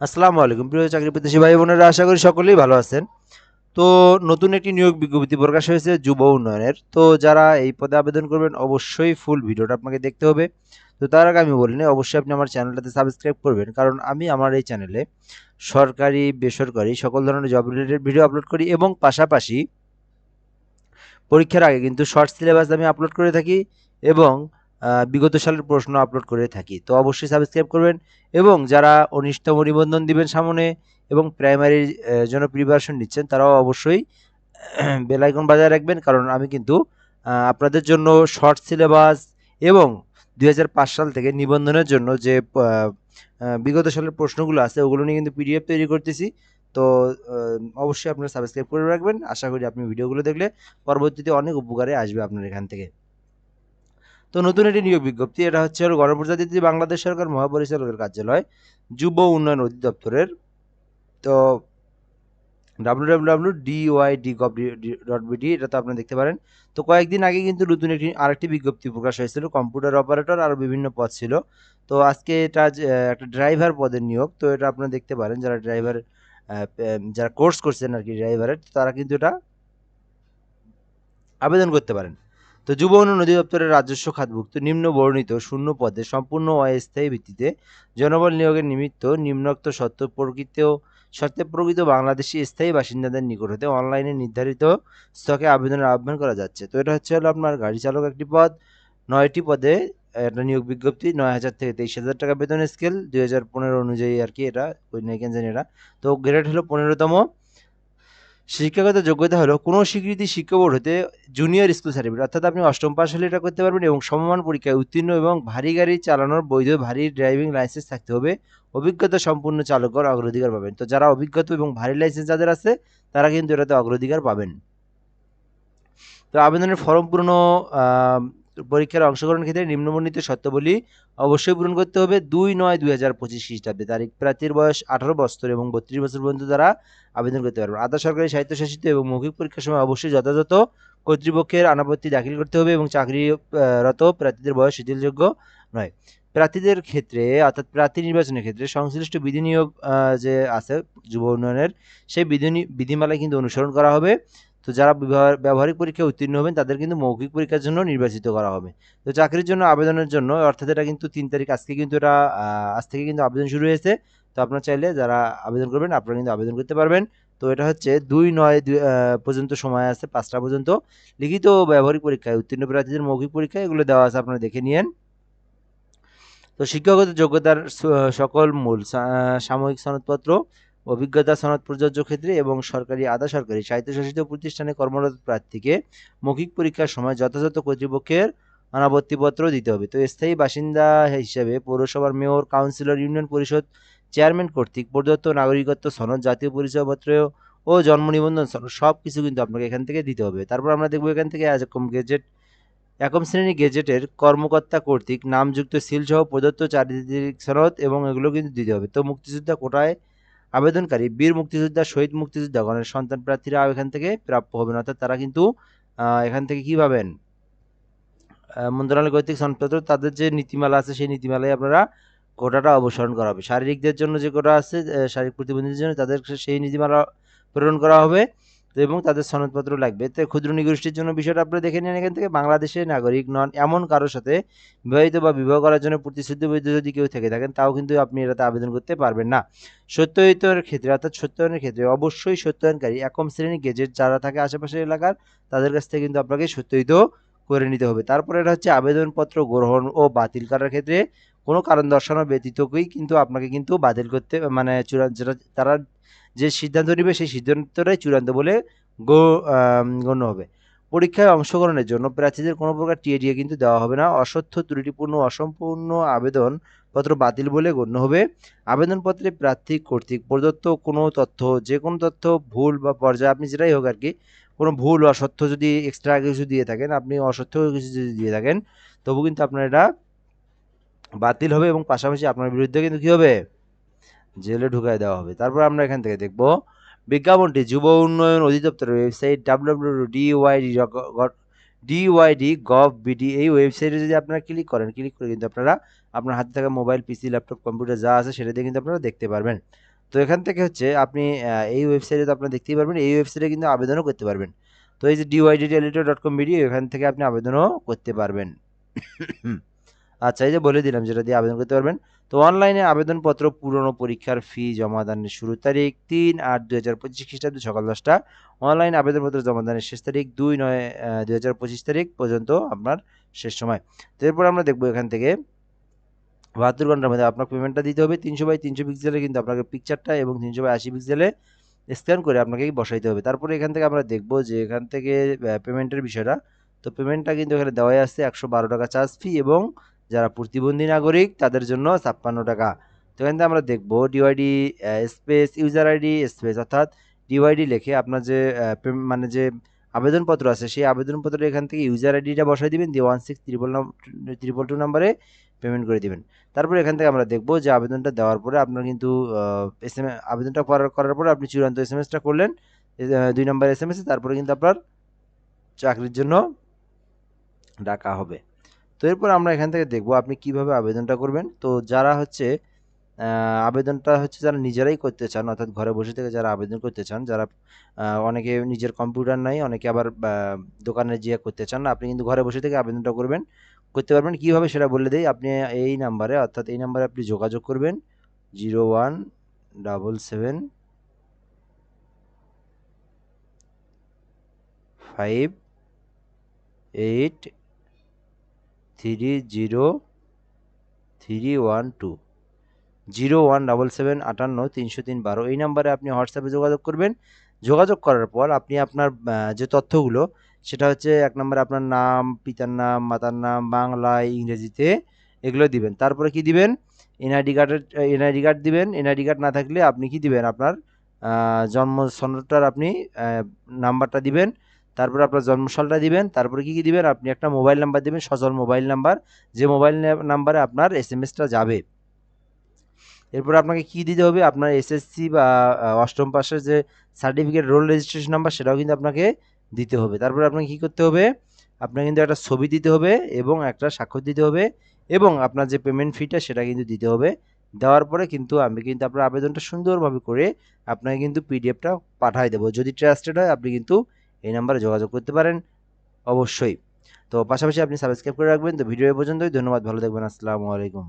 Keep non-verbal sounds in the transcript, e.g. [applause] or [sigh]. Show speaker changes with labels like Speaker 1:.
Speaker 1: আসসালামু আলাইকুম। প্রিয় চাকরি প্রত্যাশী ভাই বোনেরা, আশা করি সকলেই ভালো আছেন। তো নতুন একটি নিয়োগ বিজ্ঞপ্তি প্রকাশ হয়েছে যুব উন্নয়নের। তো যারা এই পদে আবেদন করবেন, অবশ্যই ফুল ভিডিওটা আপনাকে দেখতে হবে। তো তার আগে আমি বলিনি, অবশ্যই আপনি আমার চ্যানেলটাতে সাবস্ক্রাইব করবেন। কারণ আমি আমার এই চ্যানেলে সরকারি, বেসরকারি সকল ধরনের জব রিলেটেড ভিডিও আপলোড করি এবং পাশাপাশি পরীক্ষার আগে কিন্তু শর্ট সিলেবাস আমি আপলোড করে থাকি এবং বিগত সালের প্রশ্ন আপলোড করে থাকি। তো অবশ্যই সাবস্ক্রাইব করবেন এবং যারা অনিষ্টম নিবন্ধন দিবেন সামনে এবং প্রাইমারির জন্য প্রিপারেশন নিচ্ছেন, তারাও অবশ্যই [clears throat] বেলাইকন বাজায় রাখবেন। কারণ আমি কিন্তু আপনাদের জন্য শর্ট সিলেবাস এবং দু হাজার পাঁচ সাল থেকে নিবন্ধনের জন্য যে বিগত সালের প্রশ্নগুলো আছে, ওগুলো নিয়ে কিন্তু পিডিএফ তৈরি করতেছি। তো অবশ্যই আপনারা সাবস্ক্রাইব করে রাখবেন। আশা করি আপনি ভিডিওগুলো দেখলে পরবর্তীতে অনেক উপকারে আসবে আপনার এখান থেকে। তো নতুন একটি নিয়োগ বিজ্ঞপ্তি, এটা হচ্ছে গণপ্রজাতন্ত্রী বাংলাদেশ সরকার মহাপরিচালকের কার্যালয়, যুব উন্নয়ন অধিদপ্তরের। তো W W W DYD gov dot BD এটা তো আপনি দেখতে পারেন। তো কয়েকদিন আগে কিন্তু নতুন একটি, আরেকটি বিজ্ঞপ্তি প্রকাশ হয়েছিল, কম্পিউটার অপারেটর আরও বিভিন্ন পদ ছিল। তো আজকে এটা একটা ড্রাইভার পদের নিয়োগ, তো এটা আপনারা দেখতে পারেন, যারা ড্রাইভার যারা কোর্স করছেন আর কি ড্রাইভারের, তারা কিন্তু এটা আবেদন করতে পারেন। তো যুব উন্নয়ন অধিদপ্তরের রাজস্ব খাতভুক্ত নিম্ন বর্ণিত শূন্য পদে সম্পূর্ণ অস্থায়ী ভিত্তিতে জনবল নিয়োগের নিমিত্ত নিম্নোক্ত সত্য প্রকৃত, শর্তে প্রকৃত বাংলাদেশি স্থায়ী বাসিন্দাদের নিকট হতে অনলাইনে নির্ধারিত স্তকে আবেদনের আহ্বান করা যাচ্ছে। তো এটা হচ্ছে হলো আপনার গাড়ি চালক একটি পদ। নয়টি পদে একটা নিয়োগ বিজ্ঞপ্তি, নয় হাজার থেকে তেইশ হাজার টাকা বেতন স্কেল দুই হাজার পনেরো অনুযায়ী আর কি এটা, ওই নেকেন এটা। তো গ্রেড হলো পনেরোতম। শিক্ষাগত যোগ্যতা হলো কোনো স্বীকৃতি শিক্ষা বোর্ড হতে জুনিয়র স্কুল সার্টিফিকেট অর্থাৎ আপনি অষ্টম পাস হলে এটা করতে পারবেন এবং সমমান পরীক্ষায় উত্তীর্ণ এবং ভারী গাড়ি চালানোর বৈধ ভারী ড্রাইভিং লাইসেন্স থাকতে হবে। অভিজ্ঞতা সম্পূর্ণ চালকর অগ্রাধিকার পাবেন। তো যারা অভিজ্ঞতা এবং ভারী লাইসেন্স যাদের আছে, তারা কিন্তু এটাতে অগ্রাধিকার পাবেন। তো আবেদনের ফর্ম পূর্ণ পরীক্ষার অংশগ্রহণের ক্ষেত্রে নিম্নবর্ণিত শর্তাবলী অবশ্যই পূরণ করতে হবে দুই নয় দুই হাজার পঁচিশ খ্রিস্টাব্দে। তারিখ প্রার্থীর বয়স আঠারো বছর এবং বত্রিশ বছর পর্যন্ত তারা আবেদন করতে পারবেন আধা সরকারি স্বায়ত্তশাসিত এবং মৌখিক পরীক্ষার সময় অবশ্যই যথাযথ কর্তৃপক্ষের আনাপত্তি দাখিল করতে হবে এবং চাকরিরত প্রার্থীদের বয়স শিথিলযোগ্য নয়। প্রার্থীদের ক্ষেত্রে, অর্থাৎ প্রার্থী নির্বাচনের ক্ষেত্রে সংশ্লিষ্ট বিধি নিয়োগ যে আছে যুব উন্নয়নের, সেই বিধি বিধিমালায় কিন্তু অনুসরণ করা হবে। তো যারা ব্যবহারিক পরীক্ষায় উত্তীর্ণ হবেন, তাদের কিন্তু মৌখিক পরীক্ষার জন্য নির্বাচিত করা হবে। তো চাকরির জন্য আবেদনের জন্য, অর্থাৎ এটা কিন্তু তিন তারিখ, আজকে কিন্তু এটা আজ থেকে কিন্তু আবেদন শুরু হয়েছে। তো আপনারা চাইলে যারা আবেদন করবেন, আপনারা কিন্তু আবেদন করতে পারবেন। তো এটা হচ্ছে দুই নয় পর্যন্ত সময় আছে, পাঁচটা পর্যন্ত। লিখিত ব্যবহারিক পরীক্ষায়, উত্তীর্ণ প্রার্থীদের মৌখিক পরীক্ষা এগুলো দেওয়া আছে, আপনারা দেখে নিয়েন। তো শিক্ষাগত যোগ্যতার সকল মূল সাময়িক সনদপত্র অভিজ্ঞতা সনদ প্রযোজ্য ক্ষেত্রে এবং সরকারি আধা সরকারি স্বায়ত্তশাসিত প্রতিষ্ঠানে কর্মরত প্রার্থীকে মৌখিক পরীক্ষার সময় যথাযথ কর্তৃপক্ষের অনাপত্তিপত্র দিতে হবে। তো স্থায়ী বাসিন্দা হিসেবে পৌরসভার mayor, councillor, union parishad chairman কর্তৃক প্রদত্ত নাগরিকত্ব সনদ, জাতীয় পরিচয়পত্র ও জন্ম নিবন্ধন সনদ সব কিছু কিন্তু আপনাকে এখান থেকে দিতে হবে। তারপর আমরা দেখব এখান থেকে এরকম গেজেট একম শ্রেণি গেজেটের কর্মকর্তা কর্তৃক নামযুক্ত সিলসহ প্রদত্ত চারিত্রিক সনদ এবং এগুলো কিন্তু দিতে হবে। তো মুক্তিযোদ্ধা কোটায় আবেদনকারী বীর মুক্তিযোদ্ধা, শহীদ মুক্তিযোদ্ধাগণের সন্তান প্রার্থীরা এখান থেকে প্রাপ্য হবেন অর্থাৎ তারা কিন্তু এখান থেকে কি পাবেন? মন্ত্রণালয় কর্তৃক সনদপত্র, তাদের যে নীতিমালা আছে, সেই নীতিমালায় আপনারা কোটাটা অবসরণ করা হবে। শারীরিকদের জন্য যে কোটা আছে শারীরিক প্রতিবন্ধীদের জন্য তাদের সেই নীতিমালা প্রেরণ করা হবে। এবং তাদের সনদপত্র লাগবে। তো ক্ষুদ্র নিগোষ্ঠীর জন্য বিষয়টা আপনারা দেখে নিন এখান থেকে। বাংলাদেশের নাগরিক নন এমন কারোর সাথে বিবাহিত বা বিবাহ করার জন্য প্রতিশ্রুতি বৈধ যদি কেউ থেকে থাকেন, তাও কিন্তু আপনি এটাতে আবেদন করতে পারবেন না। সত্যায়িতের ক্ষেত্রে অর্থাৎ সত্যায়নের ক্ষেত্রে অবশ্যই সত্যায়নকারী একম শ্রেণি গেজেট যারা থাকে আশেপাশের এলাকার, তাদের কাছ থেকে কিন্তু আপনাকে সত্যায়িত করে নিতে হবে। তারপরে এটা হচ্ছে আবেদনপত্র গ্রহণ ও বাতিল করার ক্ষেত্রে কোনো কারণ দর্শানো ব্যতীতকেই কিন্তু আপনাকে কিন্তু বাতিল করতে মানে চূড়ান্ত যেটা তারা যে সিদ্ধান্ত নেবে, সেই সিদ্ধান্তটাই চূড়ান্ত বলে গণ্য হবে। পরীক্ষায় অংশগ্রহণের জন্য প্রার্থীদের কোনো প্রকার টিএডিএ কিন্তু দেওয়া হবে না। অসত্য, ত্রুটিপূর্ণ, অসম্পূর্ণ আবেদন পত্র বাতিল বলে গণ্য হবে। আবেদনপত্রে প্রার্থী কর্তৃক প্রদত্ত কোনো তথ্য, যে কোনো তথ্য, ভুল বা পর্যায়ে, আপনি যেটাই হোক আর কি, কোনো ভুল অসত্য যদি এক্সট্রা কিছু দিয়ে থাকেন, আপনি অসত্য কিছু যদি দিয়ে থাকেন, তবু কিন্তু আপনার এটা বাতিল হবে এবং পাশাপাশি আপনার বিরুদ্ধে কিন্তু কী হবে? জেলে ঢুকায় দেওয়া হবে। তারপর আমরা এখান থেকে দেখব বিজ্ঞাপনটি যুব উন্নয়ন অধিদপ্তরের website W DYD DYD gov BD. এই ওয়েবসাইটে যদি আপনারা ক্লিক করেন, ক্লিক করে কিন্তু আপনারা আপনার হাতে থাকা মোবাইল, পিসি, ল্যাপটপ, কম্পিউটার যা আছে সেটা দিয়ে কিন্তু আপনারা দেখতে পারবেন। তো এখান থেকে হচ্ছে আপনি এই ওয়েবসাইটে তো আপনারা দেখতেই পারবেন, এই ওয়েবসাইটে কিন্তু আবেদনও করতে পারবেন। তো এই যে ডিওয়াইডি ডট কম ভিডিও, এখান থেকে আপনি আবেদনও করতে পারবেন। আচ্ছা এই যে বলে দিলাম যেটা দিয়ে আবেদন করতে পারবেন। তো অনলাইনে আবেদনপত্র পূরণ ও পরীক্ষার ফি জমা দানের শুরু তারিখ তিন আট দুই হাজার পঁচিশ খ্রিস্টাব্দ সকাল দশটা। অনলাইন আবেদনপত্র জমা দানের শেষ তারিখ দুই নয় দুই হাজার পঁচিশ তারিখ পর্যন্ত আপনার শেষ সময়। তো এরপর আমরা দেখব এখান থেকে। বাহাত্তর ঘণ্টার মধ্যে আপনার পেমেন্টটা দিতে হবে। তিনশো বাই তিনশো পিক্সেলে কিন্তু আপনাকে পিকচারটা এবং তিনশো বাই আশি পিক্সেলে স্ক্যান করে আপনাকে বসাইতে হবে। তারপরে এখান থেকে আমরা দেখব যে এখান থেকে পেমেন্টের বিষয়টা। তো পেমেন্টটা কিন্তু এখানে দেওয়াই আছে একশো বারো টাকা চার্জ ফি এবং যারা প্রতিবন্ধী নাগরিক, তাদের জন্য ছাপ্পান্ন টাকা। তো এখান থেকে আমরা দেখব DYD space user ID space অর্থাৎ ডিওয়াইডি লেখে আপনার যে মানে যে আবেদনপত্র আছে, সেই আবেদনপত্র এখান থেকে ইউজার আইডিটা বসাই দিবেন, দিয়ে one six triple triple two নাম্বারে পেমেন্ট করে দিবেন। তারপরে এখান থেকে আমরা দেখব যে আবেদনটা দেওয়ার পরে আপনার কিন্তু এস এম আবেদনটা করার করার পরে আপনি চূড়ান্ত এস এম এসটা করলেন দুই নাম্বার এস এম এস তারপরে কিন্তু আপনার চাকরির জন্য ডাকা হবে। তো এরপর আমরা এখান থেকে দেখব আপনি কীভাবে আবেদনটা করবেন। তো যারা হচ্ছে আবেদনটা হচ্ছে যারা নিজেরাই করতে চান, অর্থাৎ ঘরে বসে থেকে যারা আবেদন করতে চান, যারা অনেকে নিজের কম্পিউটার নাই, অনেকে আবার দোকানে যেয়ে করতে চান না, আপনি কিন্তু ঘরে বসে থেকে আবেদনটা করবেন। করতে পারবেন। কীভাবে সেটা বলে দেই, আপনি এই নাম্বারে, অর্থাৎ এই নাম্বারে আপনি যোগাযোগ করবেন, zero one double seven five eight three zero three one two zero one double seven আটান্ন তিনশো তিন বারো এই নাম্বারে আপনি হোয়াটসঅ্যাপে যোগাযোগ করবেন। যোগাযোগ করার পর আপনি আপনার যে তথ্যগুলো, সেটা হচ্ছে এক নম্বরে আপনার নাম, পিতার নাম, মাতার নাম বাংলায় ইংরেজিতে এগুলো দিবেন। তারপরে কি দিবেন? এনআইডি কার্ডের, এনআইডি কার্ড দিবেন। এনআইডি কার্ড না থাকলে আপনি কি দিবেন? আপনার জন্ম সনদটার আপনি নাম্বারটা দিবেন। তারপরে আপনার জন্মসালটা দিবেন, তারপরে কি কি দিবেন? আপনি একটা মোবাইল নাম্বার দিবেন সচল মোবাইল নাম্বার। যে মোবাইল নাম্বারে আপনার এস এম এসটা যাবে। এরপর আপনাকে কি দিতে হবে? আপনার এসএসসি বা অষ্টম পাশের যে সার্টিফিকেট, রোল রেজিস্ট্রেশন নাম্বার, সেটাও কিন্তু আপনাকে দিতে হবে। তারপরে আপনাকে কি করতে হবে? আপনাকে কিন্তু একটা ছবি দিতে হবে এবং একটা স্বাক্ষর দিতে হবে এবং আপনার যে পেমেন্ট ফিটা সেটা কিন্তু দিতে হবে। দেওয়ার পরে কিন্তু আমি কিন্তু আপনার আবেদনটা সুন্দরভাবে করে আপনাকে কিন্তু পিডিএফটা পাঠিয়ে দেবো। যদি ট্রাস্টেড হয়, আপনি কিন্তু এই নাম্বারে যোগাযোগ করতে পারেন। অবশ্যই। তো পাশাপাশি আপনি সাবস্ক্রাইব করে রাখবেন। তো ভিডিও পর্যন্তই। ধন্যবাদ। ভালো থাকবেন। আসসালামু আলাইকুম।